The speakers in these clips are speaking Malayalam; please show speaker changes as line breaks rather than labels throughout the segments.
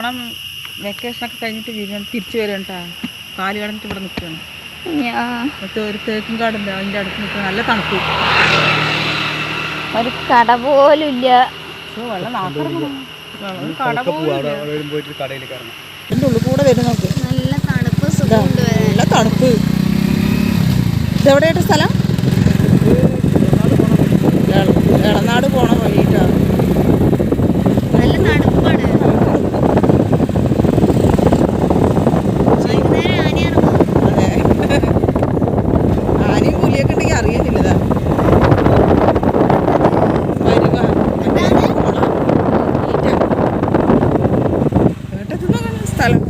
ഓണം വെക്കേഷനൊക്കെ കഴിഞ്ഞിട്ട് വീട് തിരിച്ചു വരും കേട്ടാ കാൽ കടന്നിട്ട് ഇവിടെ നിൽക്കുകയാണ്. എന്നിട്ട് ഒരു തേക്കും കാടുണ്ട് അതിന്റെ അടുത്ത് നിൽക്കുക നല്ല തണുപ്പ്.
ഒരു കട പോലും ഇല്ല.
ഇതിന്റെ ഉള്ളിൽ കൂടെ വരും
തണുപ്പ്
നല്ല തണുപ്പ്. ഇതെവിടെയായിട്ട് സ്ഥലം എള- എളനാട് പോണ വഴിയിട്ടാ
നല്ല തണുപ്പാണ് വൈകുന്നേരം ആന ഇറങ്ങും
അതെ ആനയും പുലിയൊക്കെ ഉണ്ടെങ്കിൽ അറിയുന്നില്ല ഇതാ വരുക പോണ ഈറ്റ. കേട്ടത്തുനിന്ന് കാണുന്ന സ്ഥലം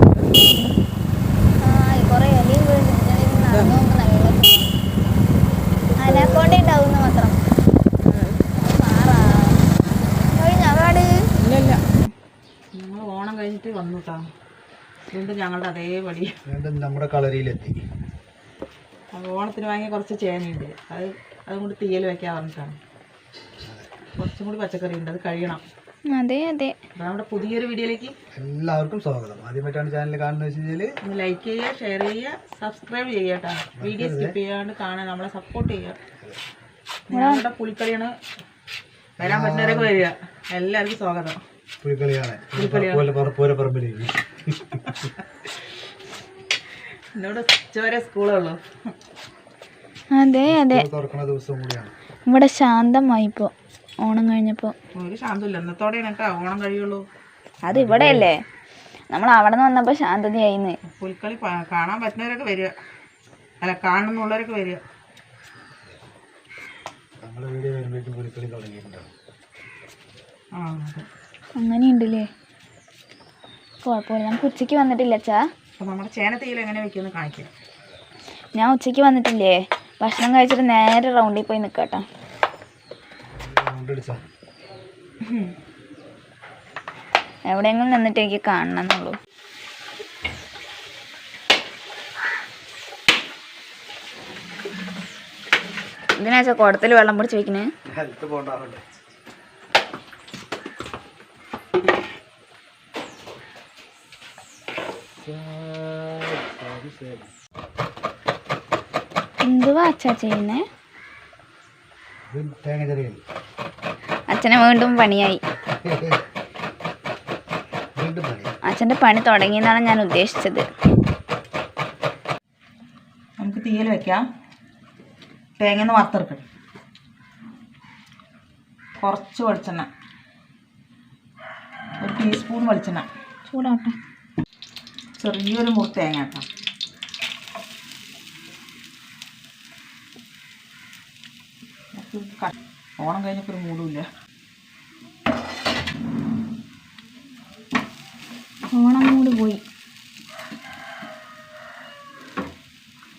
ആ കുറേ എലിയും വീണിട്ട് നടന്നു നോക്കുന്ന അനക്കൊണ്ടേ ഉണ്ടാവുന്ന മാത്രം മാറാ കഴിഞ്ഞാട്
ഇല്ല ഇല്ല ഞങ്ങൾ ഓണം കഴിഞ്ഞിട്ട് വന്നു കേട്ടോ വീണ്ടും ഞങ്ങളുടെ അതേപടി
വീണ്ടും നമ്മുടെ കളരിയിലെത്തി.
അത് ഓണത്തിന് വാങ്ങിയ കുറച്ച് ചേനയുണ്ട്. അത് അതും കൂടി തീയൽ വെക്കാൻ പറഞ്ഞിട്ടാണ്. കുറച്ചും കൂടി പച്ചക്കറി ഉണ്ട്. അത് കഴിയണം.
അതെ അതെ.
നമ്മുടെ പുതിയൊരു വീഡിയോയിലേക്ക്
എല്ലാവർക്കും സ്വാഗതം. ആദ്യമായിട്ടാണ് ചാനൽ കാണുന്നത് വെച്ച് കഴിഞ്ഞാൽ
ഒന്ന് ലൈക്ക് ചെയ്യുക ഷെയർ ചെയ്യുക സബ്സ്ക്രൈബ് ചെയ്യുക കേട്ടോ. വീഡിയോ സ്കിപ്പ് ചെയ്യാണ്ട് കാണാൻ നമ്മളെ സപ്പോർട്ട് ചെയ്യുക. ഞങ്ങളുടെ പുലിക്കളിയാണ്. വരാൻ പറ്റുന്നവരൊക്കെ വരിക. എല്ലാവർക്കും സ്വാഗതം. എന്നോട് ഉച്ചവരെ സ്കൂളേ
അതെ അതെ. ഇവിടെ ശാന്തമായി പോ ഓണം
കഴിഞ്ഞപ്പോ. ശാന്തമില്ല കേട്ടോ ഓണം കഴിയുള്ളൂ.
അത് ഇവിടെയല്ലേ? നമ്മൾ അവിടെ നിന്ന് വന്നപ്പോ ശാന്തതയായിന്ന്.
പുലിക്കളി കാണാൻ പറ്റുന്നവരൊക്കെ വരിക. അല്ല കാണുന്നുള്ളവരൊക്കെ വരിക.
നമ്മുടെ വീഡിയോ വരുമ്പോഴേക്കും പുലിക്കളി തുടങ്ങിയിട്ടുണ്ടാവും
ആ അതെ.
അങ്ങനെയുണ്ടല്ലേ? കുഴപ്പമില്ല. നമുക്ക് ഉച്ചയ്ക്ക് വന്നിട്ടില്ല അച്ഛാ?
അപ്പോൾ നമ്മുടെ എങ്ങനെ വെക്കുമെന്ന് കാണിക്കാം.
ഞാൻ ഉച്ചയ്ക്ക് വന്നിട്ടില്ലേ? ഭക്ഷണം കഴിച്ചിട്ട് നേരെ റൗണ്ടിൽ പോയി നിൽക്കട്ടോ എവിടെയെങ്കിലും നിന്നിട്ട് എനിക്ക് കാണണം എന്നുള്ളൂ ഇതിനാച്ചാ കുടത്തിൽ വെള്ളം പിടിച്ച് വെക്കണേ? എന്തുവാ അച്ഛാ ചെയ്യുന്നേ? അച്ഛനെ വീണ്ടും പണിയായി.
അച്ഛന്റെ
അച്ഛന്റെ പണി തുടങ്ങിയെന്നാണ് ഞാൻ ഉദ്ദേശിച്ചത്.
നമുക്ക് തീയിൽ വെക്കാം. തേങ്ങ ഒന്ന് വറുത്തെടുക്കണം. കുറച്ച് വെളിച്ചെണ്ണ. ഒരു ടീസ്പൂൺ വെളിച്ചെണ്ണ.
ചൂടാട്ടെ
ചെറിയൊരു മുറി തേങ്ങ കേട്ടോ. ഓണം കഴിഞ്ഞപ്പോൾ ഒരു മൂടുമില്ല
ഓണം മൂട് പോയി.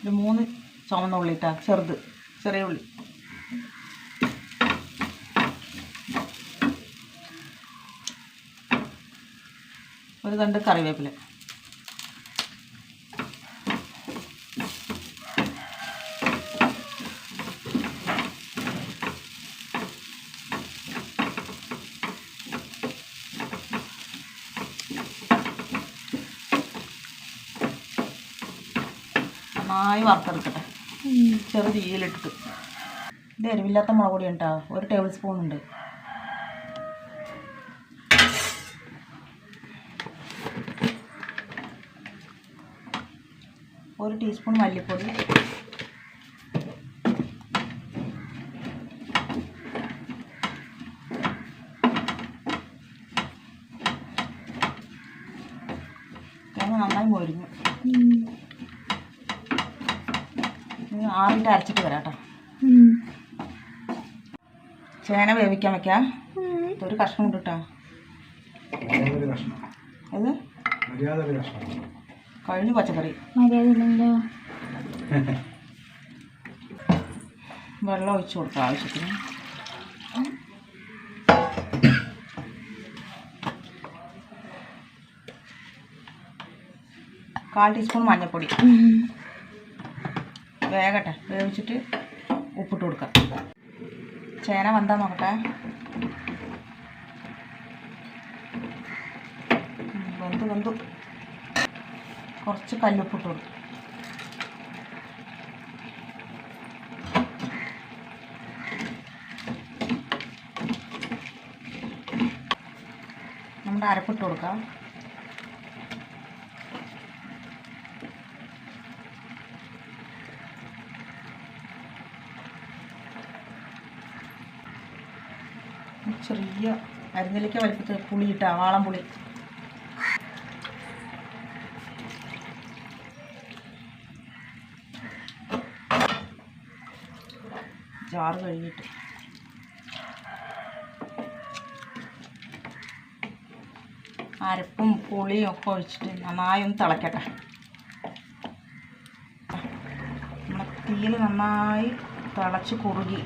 ഒരു മൂന്ന് ചുമന്ന ഉള്ളി ഇട്ടാ ചെറുത് ചെറിയ ഉള്ളി. ഒരു കണ്ട് കറിവേപ്പില. നന്നായി വറുത്തെടുക്കട്ടെ. ചെറു തീയിലിട്ട് ഇത് എരിവില്ലാത്ത മുളക് പൊടി കേട്ടോ ഒരു ടേബിൾ സ്പൂൺ ഉണ്ട്. ഒരു ടീസ്പൂൺ മല്ലിപ്പൊടി. തേങ്ങ നന്നായി മൊരിഞ്ഞു. ആറിട്ട് അരച്ചിട്ട് വരാം കേട്ടോ. ചേന വേവിക്കാൻ വെക്കാം. ഒരു കഷ്ണം ഉണ്ട് കേട്ടോ.
ഒരു കഷ്ണം.
ഇത്
മര്യാദ ഒരു
കഴിഞ്ഞു പച്ചക്കറി. വെള്ളം ഒഴിച്ചു കൊടുക്കാം ആവശ്യത്തിന്. കാൽ ടീസ്പൂൺ മഞ്ഞൾപ്പൊടി. വേകട്ടെ വേവിച്ചിട്ട് ഉപ്പിട്ട് കൊടുക്കാം. ചേന വന്താ നോക്കട്ടെ. വെന്തു വെന്തു. കുറച്ച് കല്ലുപ്പിട്ട് കൊടുക്കും നമ്മുടെ അരപ്പിട്ട് കൊടുക്കാം. ചെറിയ അരിഞ്ഞലിക്ക വലിപ്പത്തിൽ പുളി ഇട്ടാ വാളം പുളി. ജാറ് കഴുകിയിട്ട്. അരപ്പും പുളിയും ഒക്കെ ഒഴിച്ചിട്ട് നന്നായി ഒന്ന് തിളക്കട്ടെ. നമ്മുടെ തീയിൽ നന്നായി തിളച്ച് കുറുകി.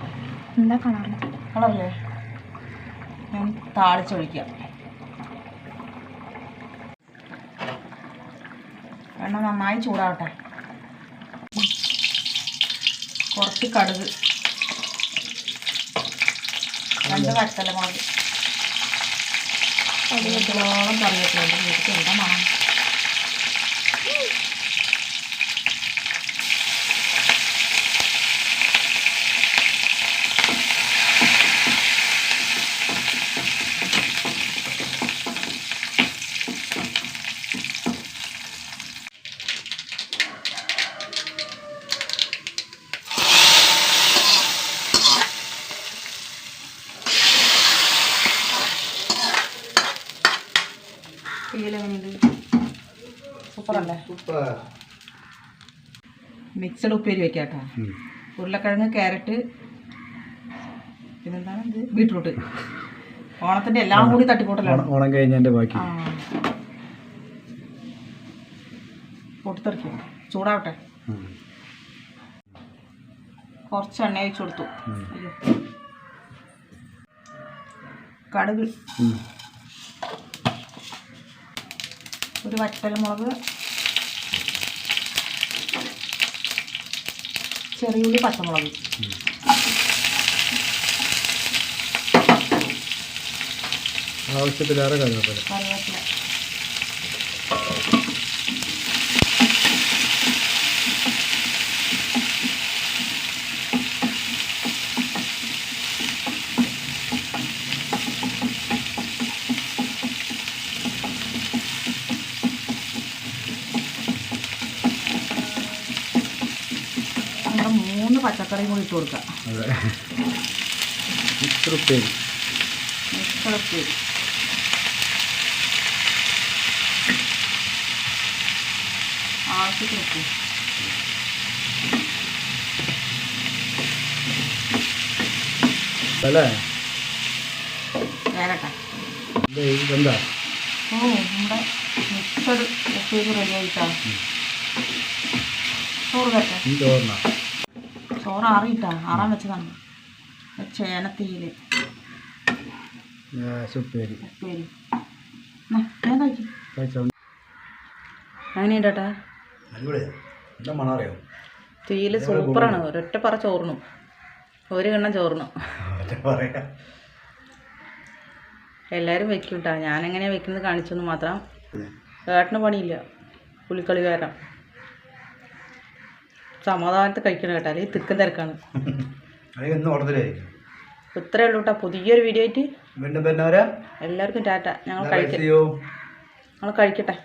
എന്താ കളറ്?
കളറില്ലേ? ഞാൻ താളിച്ചൊഴിക്കാം എണ്ണ നന്നായി ചൂടാവട്ടെ. കുറച്ച് കടുക്. രണ്ട് വറ്റലമുളക് കടുകത്തോളം കറിവേപ്പിലുണ്ട് വീട്ടിൽ എന്താ മണം
സൂപ്പർ.
മിക്സഡ് ഉപ്പേരി വെക്കാം കേട്ടോ ഉരുളക്കിഴങ്ങ് ക്യാരറ്റ് പിന്നെന്താണ് ഇത്? ബീട്രൂട്ട്. ഓണത്തിന്റെ എല്ലാം കൂടി തട്ടിക്കൂട്ടലാണ്.
ഓണം കഴിഞ്ഞതിന്റെ ബാക്കി.
പൊട്ടിത്തെറിക്കും. ചൂടാവട്ടെ. കുറച്ച് എണ്ണ ഒഴിച്ചു കൊടുത്തു. കടുക്. ഒരു വറ്റൽമുളക് ചെറിയുള്ളി പച്ചമുളക്.
ആവശ്യത്തിലേറെ കഴിഞ്ഞ
കറിവേപ്പില നമ്മുടെ മൂന്ന് പച്ചക്കറിയും കൂടി ഇട്ട്
കൊടുക്കാം. ഉപ്പേരി
ഉപ്പേരി ആവശ്യത്തിന് ഉപ്പ്
അല്ലേ?
വേരട്ടെ
ഇതെന്താ
ഓ നമ്മുടെ മിക്സഡ് ഉപ്പേരി റെഡി ആയിട്ടാ. ചോറ് കട്ടെ.
ചോറിന?
ചോറ് ആറിയിട്ടാ. ആറാൻ വെച്ചതാണ്. ചേനത്തീയിൽ
ഉപ്പേരി
ഉപ്പേരി ഞാൻ കഴിക്കും. തീയിൽ സൂപ്പറാണ് ഒരൊറ്റ പറ ചോറിനും. ഒരു കണ്ണം ചോറിനും.
എല്ലാരും
എല്ലാവരും വെക്കും കേട്ടോ ഞാനെങ്ങനെയാണ് വെക്കുന്നത് കാണിച്ചെന്ന് മാത്രം. ഏട്ടന് പണിയില്ല. പുളിക്കളി കാരണം സമാധാനത്തിൽ കഴിക്കണം കേട്ടോ. അല്ലെങ്കിൽ തിക്കും തിരക്കാണ്. ഇത്രേ ഉള്ളൂ കേട്ടോ. പുതിയൊരു വീഡിയോ ആയിട്ട് എല്ലാവർക്കും ടാറ്റ. ഞങ്ങൾ കഴിക്കട്ടെ ഞങ്ങൾ കഴിക്കട്ടെ.